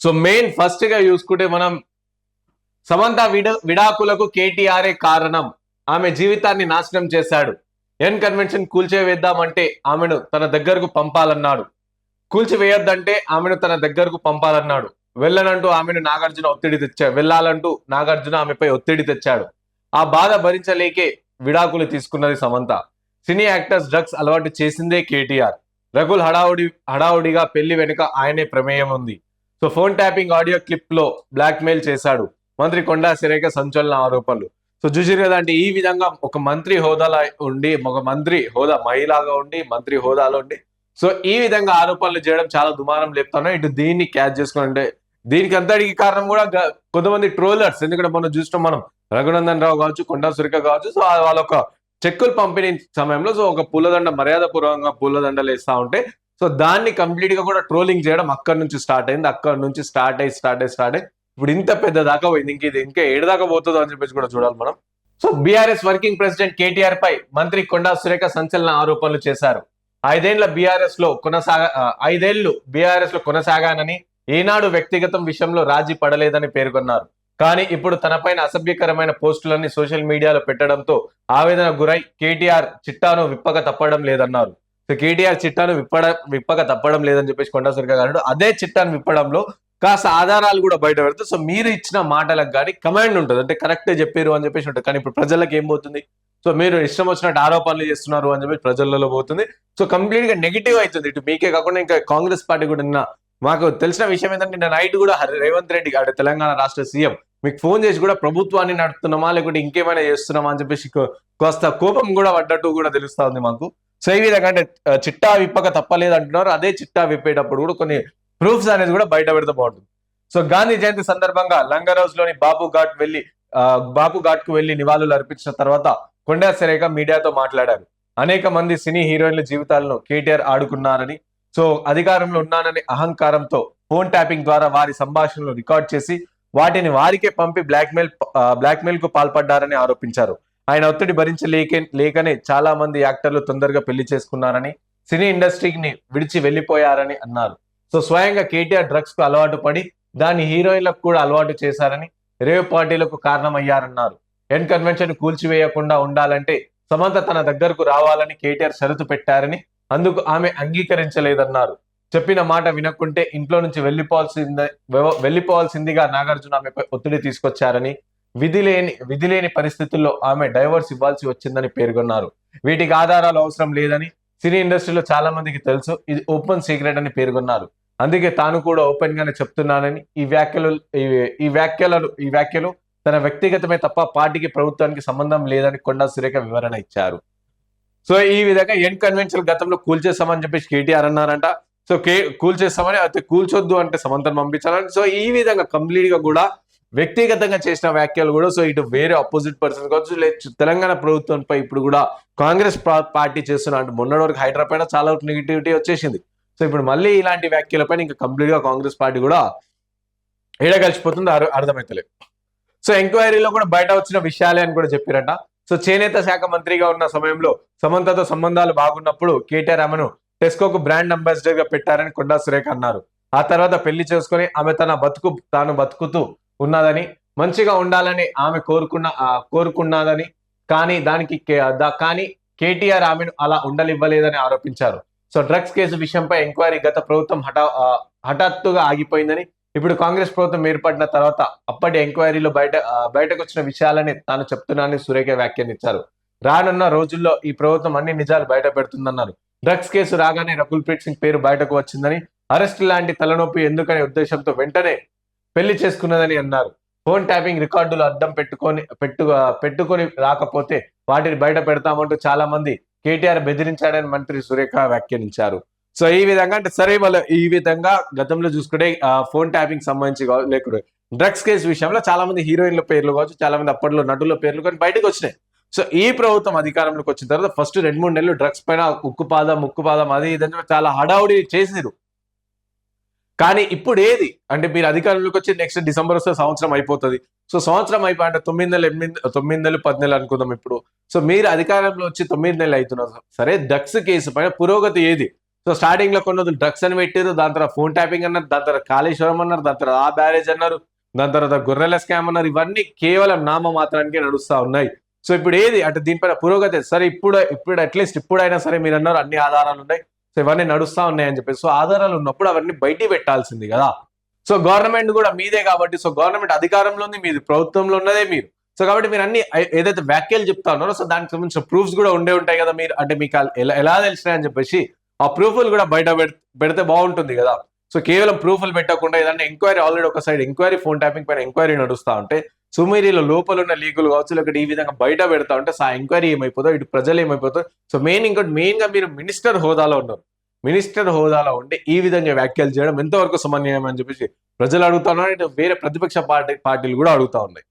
So main ఫస్ట్గా చూసుకుంటే మనం సమంత విడ విడాకులకు కేటీఆర్ఏ కారణం. ఆమె జీవితాన్ని నాశనం చేశాడు. ఎన్ కన్వెన్షన్ కూల్చివేద్దామంటే ఆమెను తన దగ్గరకు పంపాలన్నాడు. కూల్చివేయొద్దంటే ఆమెను తన దగ్గరకు పంపాలన్నాడు. వెళ్ళనంటూ ఆమెను నాగార్జున ఒత్తిడి తెచ్చాడు వెళ్ళాలంటూ నాగార్జున ఆమెపై ఒత్తిడి తెచ్చాడు. ఆ బాధ భరించలేకే విడాకులు తీసుకున్నది సమంత. సినీ యాక్టర్స్ డ్రగ్స్ అలవాటు చేసిందే కేటీఆర్. రఘుల్ హడావుడి హడావుడిగా పెళ్ళి వెనుక ఆయనే ప్రమేయం ఉంది. సో ఫోన్ ట్యాపింగ్ ఆడియో క్లిప్లో బ్లాక్ మెయిల్ చేశాడు. మంత్రి కొండా సిరేక సంచలన ఆరోపణలు. సో చూసారు కదా అంటే ఈ విధంగా ఒక మంత్రి హోదాలో ఉండి ఒక మంత్రి హోదా మహిళగా ఉండి మంత్రి హోదాలో ఉండి సో ఈ విధంగా ఆరోపణలు చేయడం చాలా దుమారం లేపుతాను ఇటు దీన్ని క్యాచ్ చేసుకుంటే దీనికి అంతటికి కారణం కూడా కొంతమంది ట్రోలర్స్. ఎందుకంటే మనం చూసినాం మనం రఘునందన్ రావు కావచ్చు కొండా సురిక కావచ్చు. సో వాళ్ళ ఒక చెక్కులు పంపిణీ సమయంలో సో ఒక పూలదండ మర్యాద పూర్వకంగా పూలదండలు వేస్తా ఉంటే సో దాన్ని కంప్లీట్గా కూడా ట్రోలింగ్ చేయడం అక్కడి నుంచి స్టార్ట్ అయింది. అక్కడి నుంచి స్టార్ట్ అయ్యి స్టార్ట్ అయ్యి స్టార్ట్ అయ్యి. ఇప్పుడు ఇంత పెద్ద దాకా పోయింది. ఇంక ఇది ఇంకా ఏడు దాకా పోతుందో అని చెప్పేసి కూడా చూడాలి మనం. So BRS working president KTR పై మంత్రి కొండా సురేఖ సంచలన ఆరోపణలు చేశారు. ఐదేళ్ళ బీఆర్ఎస్లో కొనసాగ ఐదేళ్ళు బీఆర్ఎస్లో కొనసాగానని ఏనాడు వ్యక్తిగతం విషయంలో రాజీ పడలేదని పేర్కొన్నారు. కానీ ఇప్పుడు తనపైన అసభ్యకరమైన పోస్టులన్నీ సోషల్ మీడియాలో పెట్టడంతో ఆవేదన గురై కేటీఆర్ చిట్టాను విప్పక తప్పడం లేదన్నారు. సో కేటీఆర్ చిట్టాను విప్పడ విప్పక తప్పడం లేదని చెప్పేసి కొండా సురేఖ గారు అదే చిట్టాను విప్పడంలో కాస్త ఆధారాలు కూడా బయట పెడతారు సో మీరు ఇచ్చిన మాటలకు కానీ కమాండ్ ఉంటుంది. అంటే కరెక్టే చెప్పారు అని చెప్పేసి ఉంటుంది. కానీ ఇప్పుడు ప్రజలకు ఏం పోతుంది? సో మీరు ఇష్టం వచ్చినట్టు ఆరోపణలు చేస్తున్నారు అని చెప్పి ప్రజలలో పోతుంది. సో కంప్లీట్గా నెగిటివ్ అవుతుంది. ఇటు మీకే కాకుండా ఇంకా కాంగ్రెస్ పార్టీ కూడా నిన్న మాకు తెలిసిన విషయం ఏంటంటే నిన్న నైట్ కూడా హరి- రేవంత్ రెడ్డి గారు తెలంగాణ రాష్ట్ర సీఎం మీకు ఫోన్ చేసి కూడా ప్రభుత్వాన్ని నడుపుతున్నామా లేకుంటే ఇంకేమైనా చేస్తున్నామా అని చెప్పేసి కాస్త కోపం కూడా పడ్డట్టు కూడా తెలుస్తా ఉంది మాకు. సో ఈ విధంగా అంటే చిట్టా విప్పక తప్పలేదు అంటున్నారు అదే చిట్టా విప్పేటప్పుడు కూడా కొన్ని ప్రూఫ్స్ అనేది కూడా బయట పెడితే బాగుంటుంది సో గాంధీ జయంతి సందర్భంగా లంగరౌజ్లోని బాబు ఘాట్ వెళ్ళి బాబు ఘాట్కు వెళ్ళి నివాళులు అర్పించిన తర్వాత కొండా సరేగా మీడియాతో మాట్లాడారు. అనేక మంది సినీ హీరోయిన్ల జీవితాలను కేటీఆర్ ఆడుకున్నారని సో అధికారంలో ఉన్నానని అహంకారంతో ఫోన్ ట్యాపింగ్ ద్వారా వారి సంభాషణలు రికార్డ్ చేసి వాటిని వారికే పంపి బ్లాక్మెయిల్ బ్లాక్మెయిల్కు పాల్పడ్డారని ఆరోపించారు. ఆయన ఒత్తిడి భరించలేక లేకనే చాలా మంది యాక్టర్లు తొందరగా పెళ్ళి చేసుకున్నారని సినీ ఇండస్ట్రీని విడిచి వెళ్ళిపోయారని అన్నారు. సో స్వయంగా కేటీఆర్ డ్రగ్స్కు అలవాటు పడి దాని హీరోయిన్లకు కూడా అలవాటు చేశారని రేవ్ పార్టీలకు కారణమయ్యారన్నారు. ఎన్ కన్వెన్షన్ కూల్చివేయకుండా ఉండాలంటే సమంత తన దగ్గరకు రావాలని కేటీఆర్ షరతు పెట్టారని అందుకు ఆమె అంగీకరించలేదన్నారు. చెప్పిన మాట వినకుంటే ఇంట్లో నుంచి వెళ్ళిపోవాల్సిందే వెళ్ళిపోవాల్సిందిగా వెళ్ళిపోవాల్సిందిగా నాగార్జున ఆమెపై ఒత్తిడి తీసుకొచ్చారని విధి లేని విధి లేని పరిస్థితుల్లో ఆమె డైవర్స్ ఇవ్వాల్సి వచ్చిందని పేర్కొన్నారు. వీటికి ఆధారాలు అవసరం లేదని సినీ ఇండస్ట్రీలో చాలా మందికి తెలుసు. ఇది ఓపెన్ సీక్రెట్ అని పేర్కొన్నారు. అందుకే తాను కూడా ఓపెన్ గానే చెప్తున్నానని ఈ వ్యాఖ్యలు ఈ- వ్యాఖ్యలను ఈ వ్యాఖ్యలు తన వ్యక్తిగతమే తప్ప పార్టీకి ప్రభుత్వానికి సంబంధం లేదని కొండా సురేఖ వివరణ ఇచ్చారు. సో ఈ విధంగా ఎన్ కన్వెన్షన్ గతంలో కూల్చేస్తామని చెప్పేసి కేటీఆర్ అన్నారంట. సో కే కూల్చేస్తామని అయితే కూల్చొద్దు అంటే సమంతను పంపించాలని. సో ఈ విధంగా కంప్లీట్గా కూడా వ్యక్తిగతంగా చేసిన వ్యాఖ్యలు కూడా సో ఇటు వేరే అపోజిట్ పర్సన్ కావచ్చు లేదు తెలంగాణ ప్రభుత్వంపై ఇప్పుడు కూడా కాంగ్రెస్ పార్టీ చేస్తున్న అంటే మొన్నటి వరకు హైదరాబాద్ చాలా నెగిటివిటీ వచ్చేసింది. సో ఇప్పుడు మళ్ళీ ఇలాంటి వ్యాఖ్యలపైన ఇంకా కంప్లీట్గా కాంగ్రెస్ పార్టీ కూడా ఏడగలిసిపోతుంది అర్థమైతలేదు సో ఎంక్వైరీలో కూడా బయట వచ్చిన విషయాలే అని కూడా చెప్పారట. సో చేనేత శాఖ మంత్రిగా ఉన్న సమయంలో సమంతతో సంబంధాలు బాగున్నప్పుడు కేటీఆర్ ఆమెను టెస్కోకు బ్రాండ్ అంబాసిడర్గా పెట్టారని కొండా సురేఖ అన్నారు. ఆ తర్వాత పెళ్ళి చేసుకొని ఆమె తన బతుకు తాను బతుకుతూ ఉన్నదని మంచిగా ఉండాలని ఆమె కోరుకున్న కోరుకున్నదని కానీ దానికి కానీ కేటీఆర్ ఆమెను అలా ఉండలివ్వలేదని ఆరోపించారు. సో డ్రగ్స్ కేసు విషయంపై ఎంక్వైరీ గత ప్రభుత్వం హఠా హఠాత్తుగా ఆగిపోయిందని ఇప్పుడు కాంగ్రెస్ ప్రభుత్వం ఏర్పడిన తర్వాత అప్పటి ఎంక్వైరీలో బయట బయటకు వచ్చిన విషయాలని తాను చెప్తున్నానని సురేఖ వ్యాఖ్యానించారు. రానున్న రోజుల్లో ఈ ప్రభుత్వం అన్ని నిజాలు బయట పెడుతుందన్నారు. డ్రగ్స్ కేసు రాగానే రకుల్ ప్రీత్ సింగ్ పేరు బయటకు వచ్చిందని అరెస్ట్ లాంటి తలనొప్పి ఎందుకనే ఉద్దేశంతో వెంటనే పెళ్ళి చేసుకున్నదని అన్నారు. ఫోన్ ట్యాపింగ్ రికార్డులు అడ్డం పెట్టుకొని పెట్టు పెట్టుకొని రాకపోతే వాటిని బయట పెడతామంటూ చాలా మంది కేటీఆర్ బెదిరించాడని మంత్రి సురేఖ వ్యాఖ్యానించారు. సో ఈ విధంగా అంటే సరే మళ్ళీ ఈ విధంగా గతంలో చూసుకుంటే ఫోన్ ట్యాపింగ్ సంబంధించి లేకుండా లేకుంటే డ్రగ్స్ కేసు విషయంలో చాలా మంది హీరోయిన్ల పేర్లు కావచ్చు చాలా మంది అప్పట్లో నటుల పేర్లు కానీ బయటకు వచ్చినాయి. సో ఈ ప్రభుత్వం అధికారంలోకి వచ్చిన తర్వాత ఫస్ట్ రెండు మూడు నెలలు డ్రగ్స్ పైన ఉక్కుపాదం ముక్కుపాదం అది ఇదని చాలా హడావుడి చేసిరు కానీ ఇప్పుడు ఏది అంటే మీరు అధికారంలోకి వచ్చి నెక్స్ట్ డిసెంబర్ వస్తే సంవత్సరం అయిపోతుంది. సో సంవత్సరం అయిపోయి అంటే తొమ్మిది నెలలు ఎనిమిది తొమ్మిది నెలలు పది నెలలు అనుకుందాం ఇప్పుడు. సో మీరు అధికారంలో వచ్చి తొమ్మిది నెలలు అవుతున్నారు సరే. డ్రగ్స్ కేసు పైన పురోగతి ఏది? సో స్టార్టింగ్లో కొన్ని డ్రగ్స్ అని పెట్టారు దాని తర్వాత ఫోన్ ట్యాపింగ్ అన్నారు దాని తర్వాత కాళేశ్వరం అన్నారు దాని తర్వాత ఆ బ్యారేజ్ అన్నారు దాని తర్వాత గొర్రెల స్కామ్ అన్నారు ఇవన్నీ కేవలం నామ మాత్రానికే నడుస్తూ ఉన్నాయి. సో ఇప్పుడు ఏది? అంటే దీనిపైన పురోగతి సరే ఇప్పుడు ఇప్పుడు అట్లీస్ట్ ఇప్పుడైనా సరే మీరు అన్నారు అన్ని ఆధారాలు ఉన్నాయి. సో ఇవన్నీ నడుస్తూ ఉన్నాయి అని చెప్పేసి. సో ఆధారాలు ఉన్నప్పుడు అవన్నీ బయటికి పెట్టాల్సింది కదా. సో గవర్నమెంట్ కూడా మీదే కాబట్టి సో గవర్నమెంట్ అధికారంలో ఉంది మీది ప్రభుత్వంలో ఉన్నదే మీరు. సో కాబట్టి మీరు అన్ని ఏదైతే వ్యాఖ్యలు చెప్తా ఉన్నారో సో దానికి సంబంధించిన ప్రూఫ్స్ కూడా ఉండే ఉంటాయి కదా మీరు. అంటే మీకు ఎలా ఎలా తెలిసినాయని చెప్పేసి ఆ ప్రూఫ్లు కూడా బయట పెడితే బాగుంటుంది కదా. సో కేవలం ప్రూఫ్లు పెట్టకుండా ఏదైనా ఎంక్వైరీ ఆల్రెడీ ఒక సైడ్ ఎంక్వైరీ ఫోన్ ట్యాపింగ్ పైన ఎంక్వైరీ నడుస్తూ ఉంటే సుమేరీలో లోపల ఉన్న లీకులు కావచ్చు లేకపోతే ఈ విధంగా బయట పెడతా ఉంటే సో ఆ ఎంక్వైరీ ఏమైపోతుందో ఇటు ప్రజలు ఏమైపోతారు. సో మెయిన్ ఇంకోటి మెయిన్గా మీరు మినిస్టర్ హోదాలో ఉన్నారు. మినిస్టర్ హోదాలో ఉండి ఈ విధంగా వ్యాఖ్యలు చేయడం ఎంతవరకు సమన్వయం అని చెప్పేసి ప్రజలు అడుగుతా ఉన్నారు. వేరే ప్రతిపక్ష పార్టీ పార్టీలు కూడా అడుగుతా ఉన్నాయి.